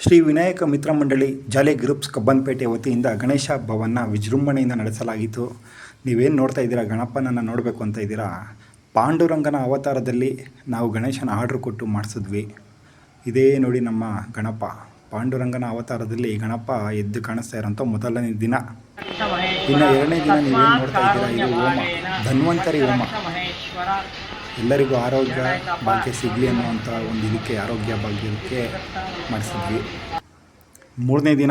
ಶ್ರೀ ವಿನಾಯಕ ಮಿತ್ರ ಮಂಡಳಿ ಜಾಲೆ ಗ್ರೂಪ್ಸ್ ಕಬ್ಬನ್ಪೇಟೆ ವತಿಯಿಂದ ಗಣೇಶ ಹಬ್ಬವನ್ನು ವಿಜೃಂಭಣೆಯಿಂದ ನಡೆಸಲಾಗಿತ್ತು. ನೀವೇನು ನೋಡ್ತಾ ಇದ್ದೀರಾ? ಗಣಪನನ್ನು ನೋಡಬೇಕು ಅಂತ ಇದ್ದೀರಾ? ಪಾಂಡುರಂಗನ ಅವತಾರದಲ್ಲಿ ನಾವು ಗಣೇಶನ ಆರ್ಡ್ರ್ ಕೊಟ್ಟು ಮಾಡಿಸಿದ್ವಿ. ಇದೇ ನೋಡಿ ನಮ್ಮ ಗಣಪ. ಪಾಂಡುರಂಗನ ಅವತಾರದಲ್ಲಿ ಗಣಪ ಎದ್ದು ಕಾಣಿಸ್ತಾ ಇರೋಂಥ ಮೊದಲನೇ ದಿನ. ಇನ್ನು ಎರಡನೇ ದಿನ ನೀವೇನು ನೋಡ್ತಾ ಇದ್ದೀರಾ? ಇದು ಹೋಮ. ಧನ್ವಂತರಿ ಹೋಮ. ಎಲ್ಲರಿಗೂ ಆರೋಗ್ಯ, ಭಾಗ್ಯ ಸಿಗಲಿ ಅನ್ನುವಂಥ ಒಂದು ಇದಕ್ಕೆ, ಆರೋಗ್ಯ ಭಾಗ್ಯಕ್ಕೆ ಮಾಡಿಸಿದ್ವಿ. ಮೂರನೇ ದಿನ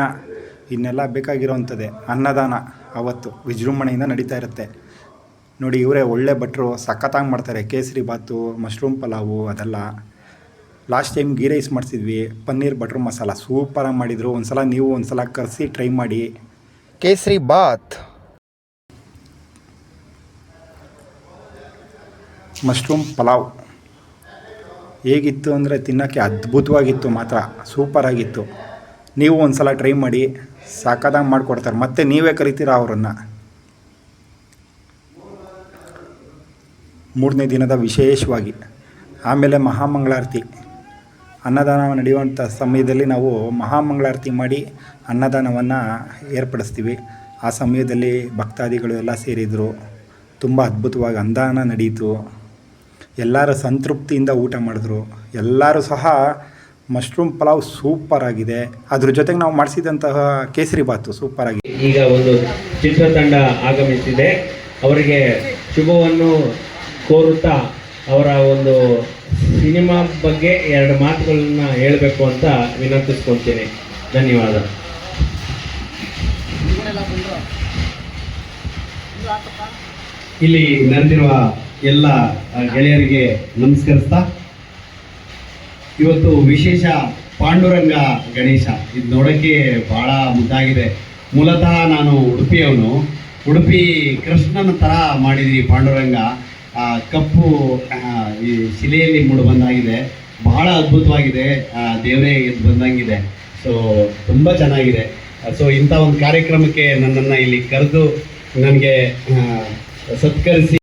ಇನ್ನೆಲ್ಲ ಬೇಕಾಗಿರೋವಂಥದ್ದೇ ಅನ್ನದಾನ ಅವತ್ತು ವಿಜೃಂಭಣೆಯಿಂದ ನಡೀತಾ ಇರುತ್ತೆ. ನೋಡಿ, ಇವರೇ ಒಳ್ಳೆ ಭಟ್ರು, ಸಖತ್ತಾಗಿ ಮಾಡ್ತಾರೆ. ಕೇಸರಿ ಬಾತು, ಮಶ್ರೂಮ್ ಪಲಾವು ಅದೆಲ್ಲ. ಲಾಸ್ಟ್ ಟೈಮ್ ಗೀ ರೈಸ್ ಮಾಡಿಸಿದ್ವಿ, ಪನ್ನೀರ್ ಬಟ್ರ್ ಮಸಾಲ. ಸೂಪರಾಗಿ ಮಾಡಿದರು. ಒಂದು ಸಲ ನೀವು ಒಂದು ಸಲ ಕರೆಸಿ ಟ್ರೈ ಮಾಡಿ. ಕೇಸರಿ ಬಾತ್. ಮಶ್ರೂಮ್ ಪಲಾವ್. ಹೇಗಿತ್ತು ಅಂದರೆ ತಿನ್ನೋಕ್ಕೆ ಅದ್ಭುತವಾಗಿತ್ತು ಮಾತ್ರ, ಸೂಪರಾಗಿತ್ತು. ನೀವು ಒಂದು ಸಲ ಟ್ರೈ ಮಾಡಿ, ಸಾಕಾದಂಗೆ ಮಾಡಿಕೊಡ್ತಾರೆ. ಮತ್ತೆ ನೀವೇ ಕರಿತೀರಾ ಅವರನ್ನು? ಮೂರನೇ ದಿನದ ವಿಶೇಷವಾಗಿ, ಆಮೇಲೆ ಮಹಾಮಂಗಳಾರತಿ. ಅನ್ನದಾನ ನಡೆಯುವಂಥ ಸಮಯದಲ್ಲಿ ನಾವು ಮಹಾಮಂಗಳಾರತಿ ಮಾಡಿ ಅನ್ನದಾನವನ್ನು ಏರ್ಪಡಿಸ್ತೀವಿ. ಆ ಸಮಯದಲ್ಲಿ ಭಕ್ತಾದಿಗಳು ಎಲ್ಲ ಸೇರಿದರು. ತುಂಬ ಅದ್ಭುತವಾಗಿ ಅನ್ನದಾನ ನಡೀತು. ಎಲ್ಲರೂ ಸಂತೃಪ್ತಿಯಿಂದ ಊಟ ಮಾಡಿದ್ರು. ಎಲ್ಲರೂ ಸಹ ಮಶ್ರೂಮ್ ಪಲಾವ್ ಸೂಪರ್ ಆಗಿದೆ. ಅದ್ರ ಜೊತೆಗೆ ನಾವು ಮಾಡಿಸಿದಂತಹ ಕೇಸರಿ ಬಾತು ಸೂಪರ್ ಆಗಿದೆ ಈಗ ಒಂದು ಚಿತ್ರತಂಡ ಆಗಮಿಸಿದೆ. ಅವರಿಗೆ ಶುಭವನ್ನು ಕೋರುತ್ತಾ ಅವರ ಒಂದು ಸಿನಿಮಾ ಬಗ್ಗೆ ಎರಡು ಮಾತುಗಳನ್ನ ಹೇಳಬೇಕು ಅಂತ ವಿನಂತಿಸ್ಕೊಳ್ತೀನಿ. ಧನ್ಯವಾದ. ಇಲ್ಲಿ ನೆರೆದಿರುವ ಎಲ್ಲ ಗೆಳೆಯರಿಗೆ ನಮಸ್ಕರಿಸ್ತಾ, ಇವತ್ತು ವಿಶೇಷ ಪಾಂಡುರಂಗ ಗಣೇಶ. ಇದು ನೋಡೋಕ್ಕೆ ಬಹಳ ಮುದ್ದಾಗಿದೆ. ಮೂಲತಃ ನಾನು ಉಡುಪಿಯವನು. ಉಡುಪಿ ಕೃಷ್ಣನ ಥರ ಮಾಡಿದ್ರಿ ಪಾಂಡುರಂಗ. ಕಪ್ಪು ಈ ಶಿಲೆಯಲ್ಲಿ ಮೂಡು ಬಂದಾಗಿದೆ. ಬಹಳ ಅದ್ಭುತವಾಗಿದೆ. ದೇವರೇ ಎದ್ದು ಬಂದಂಗಿದೆ. ಸೊ ತುಂಬ ಚೆನ್ನಾಗಿದೆ. ಸೊ ಇಂಥ ಒಂದು ಕಾರ್ಯಕ್ರಮಕ್ಕೆ ನನ್ನನ್ನು ಇಲ್ಲಿ ಕರೆದು ನನಗೆ ಸತ್ಕರಿಸಿ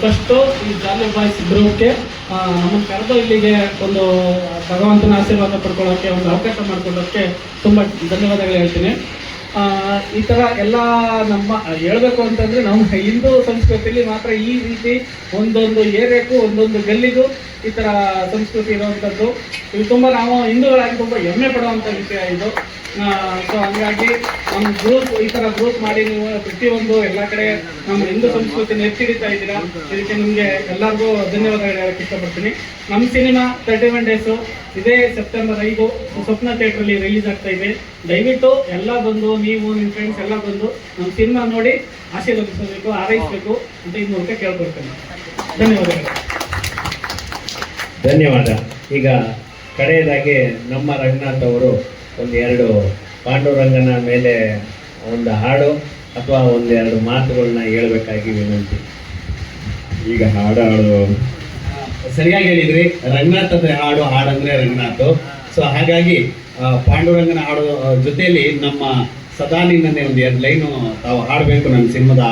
ಫಸ್ಟು ಈ ಜಾಲಿ ಬಾಯ್ಸ್ ಗ್ರೂಪ್ಗೆ ನಮ್ಮನ್ನು ಕರೆದು ಇಲ್ಲಿಗೆ ಒಂದು ಭಗವಂತನ ಆಶೀರ್ವಾದ ಪಡ್ಕೊಳ್ಳೋಕ್ಕೆ ಒಂದು ಅವಕಾಶ ಮಾಡಿಕೊಡೋಕ್ಕೆ ತುಂಬ ಧನ್ಯವಾದಗಳು ಹೇಳ್ತೀನಿ. ಈ ಥರ ಎಲ್ಲ ನಮ್ಮ ಹೇಳಬೇಕು ಅಂತಂದರೆ ನಮ್ಮ ಹಿಂದೂ ಸಂಸ್ಕೃತಿಯಲ್ಲಿ ಮಾತ್ರ ಈ ರೀತಿ ಒಂದೊಂದು ಏರಿಯಾಕ್ಕೂ ಒಂದೊಂದು ಗಲ್ಲಿಗೂ ಈ ಥರ ಸಂಸ್ಕೃತಿ ಇರುವಂಥದ್ದು ಇದು ತುಂಬ ನಾವು ಹಿಂದೂಗಳಾಗಿ ತುಂಬ ಹೆಮ್ಮೆ ಪಡುವಂಥ ವಿಷಯ ಇದು. ಸೊ ಹಂಗಾಗಿ ನಮ್ಮ ಗ್ರೋತ್ ಈ ಥರ ಗ್ರೋತ್ ಮಾಡಿ ನೀವು ಪ್ರತಿಯೊಂದು ಎಲ್ಲ ಕಡೆ ನಮ್ಮ ಹಿಂದೂ ಸಂಸ್ಕೃತಿನ ಎತ್ತಿಡಿತಾ ಇದ್ದೀರಾ, ಇದಕ್ಕೆ ನಿಮಗೆ ಎಲ್ಲರಿಗೂ ಧನ್ಯವಾದಗಳು ಹೇಳಕ್ಕೆ ಇಷ್ಟಪಡ್ತೀನಿ. ನಮ್ಮ ಸಿನಿಮಾ ತರ್ಟಿ ಒನ್ ಡೇಸು ಇದೇ ಸೆಪ್ಟೆಂಬರ್ ಐದು ಸ್ವಪ್ನ ಥಿಯೇಟ್ರಲ್ಲಿ ರಿಲೀಸ್ ಆಗ್ತಾ ಇದೆ. ದಯವಿಟ್ಟು ಎಲ್ಲ ಬಂದು, ನೀವು ನಿಮ್ಮ ಫ್ರೆಂಡ್ಸ್ ಎಲ್ಲ ಬಂದು ನಮ್ಮ ಸಿನಿಮಾ ನೋಡಿ ಆಶೀರ್ವದಿಸಬೇಕು, ಹಾರೈಸಬೇಕು ಅಂತ ಈ ಮೂಲಕ ಕೇಳ್ಕೊಡ್ತೇನೆ ಧನ್ಯವಾದಗಳು. ಧನ್ಯವಾದ. ಈಗ ಕಡೆಯದಾಗಿ ನಮ್ಮ ರಂಗನಾಥ್ ಅವರು ಒಂದು ಎರಡು ಪಾಂಡುರಂಗನ ಮೇಲೆ ಒಂದು ಹಾಡು ಅಥವಾ ಒಂದೆರಡು ಮಾತುಗಳನ್ನ ಹೇಳ್ಬೇಕಾಗಿ ವಿನಂತಿ. ಈಗ ಹಾಡು ಹಾಡು ಸರಿಯಾಗಿ ಹೇಳಿದ್ರಿ. ರಂಗನಾಥ್ ಅಂದ್ರೆ ಹಾಡು ಹಾಡಂದ್ರೆ ರಂಗನಾಥ್. ಸೊ ಹಾಗಾಗಿ ಪಾಂಡುರಂಗನ ಹಾಡು ಜೊತೆಯಲ್ಲಿ ನಮ್ಮ ಸದಾ ನಿನ್ನೇ ಒಂದು ಎರಡು ಲೈನು ತಾವು ಹಾಡಬೇಕು ನನ್ನ ಸಿನಿಮಾದ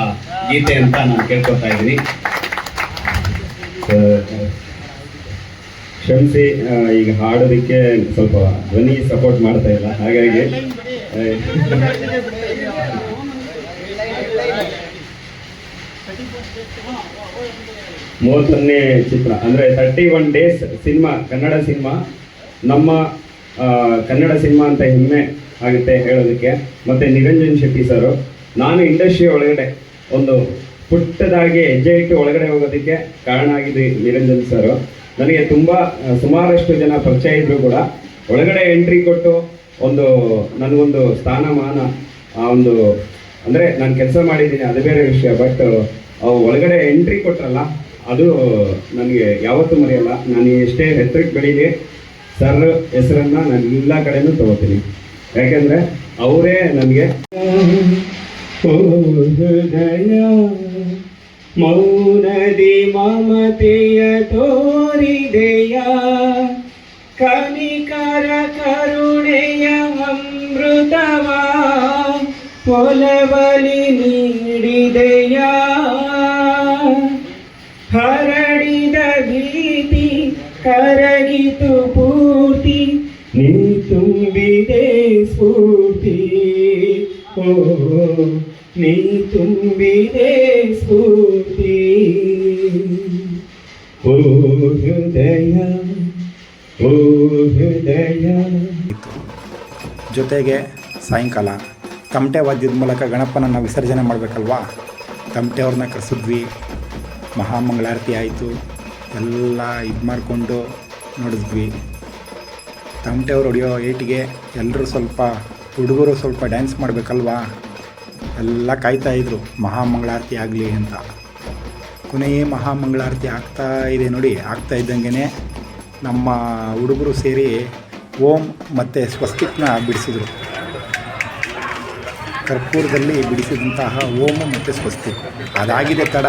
ಗೀತೆ ಅಂತ ನಾನು ಕೇಳ್ಕೊತಾ ಇದ್ದೀನಿ. ಕ್ಷಮಿಸಿ ಈಗ ಹಾಡೋದಕ್ಕೆ ಸ್ವಲ್ಪ ಧ್ವನಿ ಸಪೋರ್ಟ್ ಮಾಡ್ತಾ ಇಲ್ಲ. ಹಾಗಾಗಿ ಮೂವತ್ತೊಂದನೇ ಚಿತ್ರ, ಅಂದರೆ thirty one days cinema Kannada cinema ನಮ್ಮ ಕನ್ನಡ ಸಿನಿಮಾ ಅಂತ ಹೆಮ್ಮೆ ಆಗುತ್ತೆ ಹೇಳೋದಕ್ಕೆ. ಮತ್ತು ನಿರಂಜನ್ ಶೆಟ್ಟಿ ಸರು ನಾನು ಇಂಡಸ್ಟ್ರಿ ಒಳಗಡೆ ಒಂದು ಪುಟ್ಟದಾಗಿ ಹೆಜ್ಜೆ ಇಟ್ಟು ಒಳಗಡೆ ಹೋಗೋದಕ್ಕೆ ಕಾರಣ ಆಗಿದೆ ನಿರಂಜನ್ ಸರು ನನಗೆ ತುಂಬ ಸುಮಾರಷ್ಟು ಜನ ಪರಿಚಯ ಇದ್ದರೂ ಕೂಡ. ಒಳಗಡೆ ಎಂಟ್ರಿ ಕೊಟ್ಟು ಒಂದು, ನನಗೊಂದು ಸ್ಥಾನಮಾನ, ಆ, ಒಂದು, ಅಂದರೆ ನಾನು ಕೆಲಸ ಮಾಡಿದ್ದೀನಿ ಅದು ಬೇರೆ ವಿಷಯ ಬಟ್ ಒಳಗಡೆ ಎಂಟ್ರಿ ಕೊಟ್ರಲ್ಲ, ಅದು ನನಗೆ ಯಾವತ್ತೂ ಮರೆಯಲ್ಲ. ನಾನು ಎಷ್ಟೇ ಎತ್ತರಕ್ಕೆ ಬೆಳೀಲಿ ಸರ್ ಹೆಸರನ್ನ ನಾನು ಎಲ್ಲ ಕಡೆನೂ ತಗೋತೀನಿ. ಯಾಕೆಂದರೆ ಅವರೇ ನನಗೆ ಮೌನದಿ ಮಮತೆಯ ತೋರಿದೆಯ ಕನಿಕರ ಕರುಣೆಯ ಅಮೃತವ ಪೊಲವಲಿ ನೀಡಿದೆಯ. ಹರಡಿದ ಭೀತಿ ಕರಗಿತು ಪೂರ್ತಿ, ನೀ ತುಂಬಿದೆ ಸ್ಫೂರ್ತಿ. ಓ ನೀ ತುಂಬಿದೆ ಸ್ಫೂರ್ತಿ ಹೃದಯ ಹೃದಯ. ಜೊತೆಗೆ ಸಾಯಂಕಾಲ, ತಮಟೆ ವಾದ್ಯದ ಮೂಲಕ ಗಣಪನನ್ನು ವಿಸರ್ಜನೆ ಮಾಡಬೇಕಲ್ವಾ? ತಮಟೆ ಅವ್ರನ್ನ ಕರೆಸಿದ್ವಿ. ಮಹಾಮಂಗಳಾರತಿ ಆಯಿತು. ಎಲ್ಲ ಇದು ಮಾಡಿಕೊಂಡು ನೋಡಿದ್ವಿ. ತಮಟೆ ಅವ್ರು ಹೊಡೆಯೋ ಏಟಿಗೆ ಎಲ್ಲರೂ ಸ್ವಲ್ಪ ಹುಡುಗರು ಸ್ವಲ್ಪ ಡ್ಯಾನ್ಸ್ ಮಾಡಬೇಕಲ್ವಾ? ಎಲ್ಲ ಕಾಯ್ತಾ ಇದ್ರು, ಮಹಾಮಂಗಳಾರತಿ ಆಗಲಿ ಅಂತ. ಕೊನೆಯೇ ಮಹಾಮಂಗಳಾರತಿ ಆಗ್ತಾ ಇದೆ ನೋಡಿ, ಆಗ್ತಾ ಇದ್ದಂಗೆ ನಮ್ಮ ಹುಡುಗರು ಸೇರಿ ಓಂ ಮತ್ತು ಸ್ವಸ್ತಿಕ್ನ ಬಿಡಿಸಿದರು. ಕರ್ಪೂರದಲ್ಲಿ ಬಿಡಿಸಿದಂತಹ ಓಂ ಮತ್ತು ಸ್ವಸ್ತಿ ಅದಾಗಿದೆ ತಡ.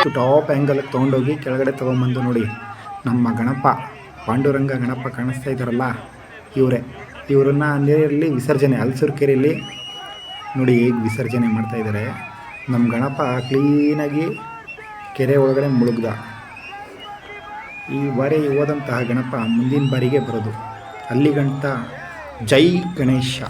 ಎಷ್ಟು ಟಾಪ್ ಆ್ಯಂಗಲ್ ತೊಗೊಂಡೋಗಿ ಕೆಳಗಡೆ ತೊಗೊಂಬಂದು ನೋಡಿ. ನಮ್ಮ ಗಣಪ, ಪಾಂಡುರಂಗ ಗಣಪ ಕಾಣಿಸ್ತಾ ಇದ್ದಾರಲ್ಲ, ಇವರೇ. ಇವರನ್ನು ನೀರಲ್ಲಿ ವಿಸರ್ಜನೆ, ಹಲ್ಸೂರು ಕೆರೆಯಲ್ಲಿ ನೋಡಿ ಹೇಗೆ ವಿಸರ್ಜನೆ ಮಾಡ್ತಾ ಇದ್ದಾರೆ. ನಮ್ಮ ಗಣಪ ಕ್ಲೀನಾಗಿ ಕೆರೆ ಒಳಗಡೆ ಮುಳುಗ್ದ. ಈ ಬಾರಿ ಹೋದಂತಹ ಗಣಪ ಮುಂದಿನ ಬಾರಿಗೆ ಬರೋದು. ಅಲ್ಲಿಗಂಟ ಜೈ ಗಣೇಶ.